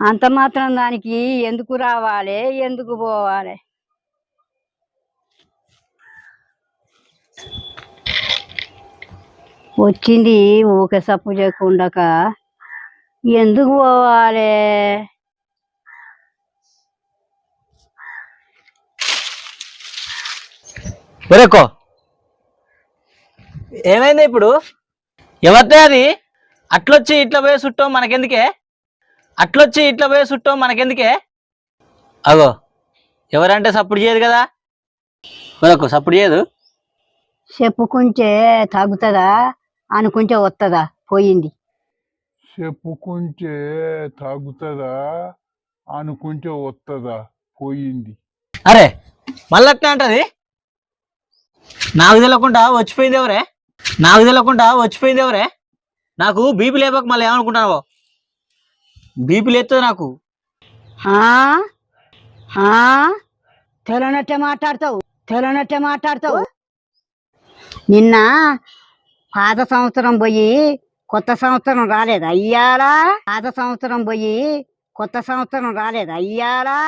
అంత మాత్రం దానికి ఎందుకు రావాలి? ఎందుకు పోవాలి? వచ్చింది ఊకే సప్పు చేయకుండా ఎందుకు పోవాలి? ఒరేకో. ఏమైంది ఇప్పుడు? ఎవరితే అది? అట్లొచ్చి ఇట్లా పోయే చుట్టం మనకెందుకే? అట్లొచ్చి ఇట్లా పోయే చుట్టం మనకెందుకే? అగో ఎవరంటే సప్పుడు చేయదు కదా? ఒరేకో సప్పుడు చేయదు? చెప్పుకుంటే తగ్గుతుందా అనుకుంటే వస్తుందా పోయింది. చెప్పుకుంటే తాగుతుందా? అనుకుంటే వస్తుందా పోయింది. అరే మళ్ళీ అట్లా అంటది? నాకు తెలియకుండా వచ్చిపోయింది ఎవరే? నాకు తెలియకుండా వచ్చిపోయింది ఎవరే? నాకు బీపీ లేపక మళ్ళీ ఏమనుకుంటున్నావో? బీపీ లేస్తుంది నాకు? తెలనట్టే మాట్లాడతావు తెలనట్టే మాట్లాడతావు. నిన్న పాత సంవత్సరం పోయి కొత్త సంవత్సరం రాలేదు అయ్యాలా? పాత సంవత్సరం పోయి కొత్త సంవత్సరం రాలేదు అయ్యాలా?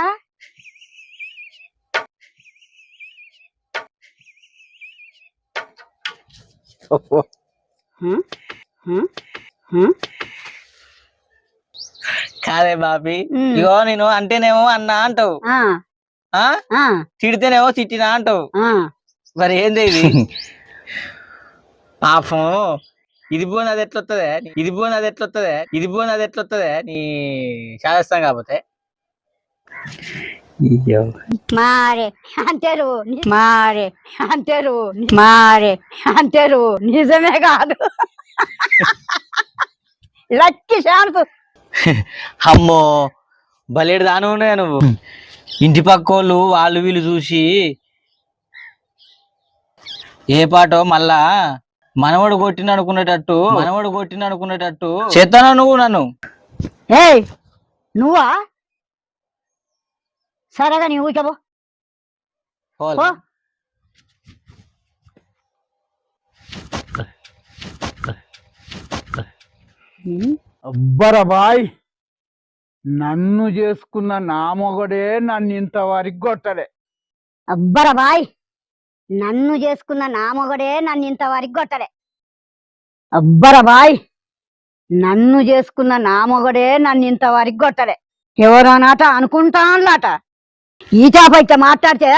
కాదే బాబీ. ఇగో నేను అంటేనేమో అన్నా అంటావు. ఆ, ఆ? ఆ, తిడితేనేమో తిట్టినా అంటావు. ఆ. మరి ఏంది ఇది? పాపం. ఇది పోని అది ఎట్లొత్తదే? ఇది పోని అది ఎట్లొత్తదే? ఇది పోని అది ఎట్లొత్తదే? నీ శాదస్తాం కాకపోతే. మారే. అంతేరు. మారే. అంతేరు. మారే. అంతేరు. నిజమే కాదు. Lucky chance. అమ్మో బలేడు దాను నువ్వు? ఇంటి పక్కోళ్ళు వాళ్ళు వీళ్ళు చూసి ఏ పాటో మళ్ళా మనవడు కొట్టిన అనుకునేటట్టు మనవడు కొట్టిన అనుకునేటట్టు చేస్తానా నువ్వు నన్ను? ఏయ్ నువ్వా? సరేగా నీ పోవాలి. పో. అబ్బరా బాయ్ నన్ను చేసుకున్న నా మొగడే నన్ను ఇంతవరకు కొట్టలే. అబ్బరా బాయ్ నన్ను చేసుకున్న నా మొగడే నన్ను ఇంతవరకు కొట్టలే. అబ్బరా బాయ్ నన్ను చేసుకున్న నా మొగడే నన్ను ఇంతవరకు కొట్టలే. ఎవరనాట అనుకుంటాన్లాట. ఈ చేపైతే మాట్లాడితే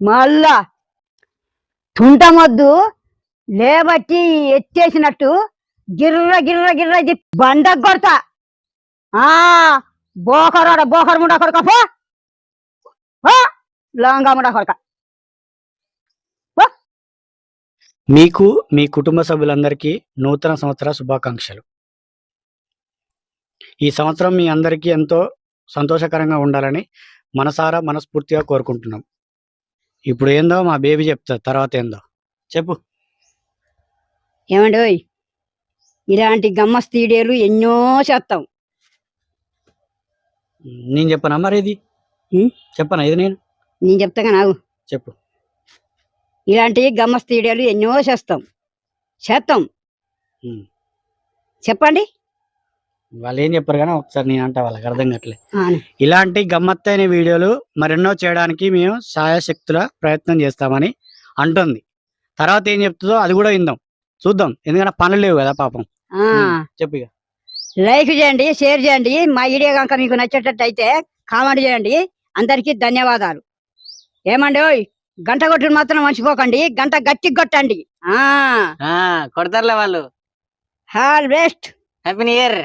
మళ్ళా తుంటమొద్దు లేబట్టి ఎత్తేసినట్టు గిర్ర గిర్ర గిర్ర బండకు కొడతా. ఆ బోకరాడ బోకరు ముండా కొడక పో. పో. లాంగా ముండా కొడక. మీకు మీ కుటుంబ సభ్యులందరికీ నూతన సంవత్సర శుభాకాంక్షలు. ఈ సంవత్సరం మీ అందరికీ ఎంతో సంతోషకరంగా ఉండాలని మనసారా మనస్ఫూర్తిగా కోరుకుంటున్నాం. ఇప్పుడు ఏందో మా బేబీ చెప్తా తర్వాత ఏందో. చెప్పు. ఏమండి ఇలాంటి గమ్మస్తీడేలు ఎన్నో చేస్తాం నేను చెప్పనా మరి ఇది? చెప్పనా ఇది నేను? నేను చెప్తాగా నాకు? చెప్పు. ఇలాంటి గమ్మస్తీడేలు ఎన్నో చేస్తాం. చేస్తాం. చెప్పండి. వాళ్ళు ఏం చెప్పారు కానీ ఒకసారి నేను అంటా వాళ్ళకి అర్థం కావట్లే. ఆ, ఇలాంటి గమ్మత్తైన వీడియోలు మరెన్నో చేయడానికి మేము సాయశక్తుల ప్రయత్నం చేస్తామని అంటుంది. తర్వాత ఏం చెప్తుందో అది కూడా విందాం. చూద్దాం. ఎందుకంటే పనులు లేవు కదా పాపం. ఆ, చెప్పు లైక్ చేయండి షేర్ చేయండి. మా వీడియో కనుక మీకు నచ్చేటట్టు అయితే కామెంట్ చేయండి. అందరికీ ధన్యవాదాలు. ఏమండి గంట కొట్టుడు మాత్రం మర్చిపోకండి. గంట గట్టి కొట్టండి. ఆ. ఆ కొడతారులే వాళ్ళు. All best. Happy new year.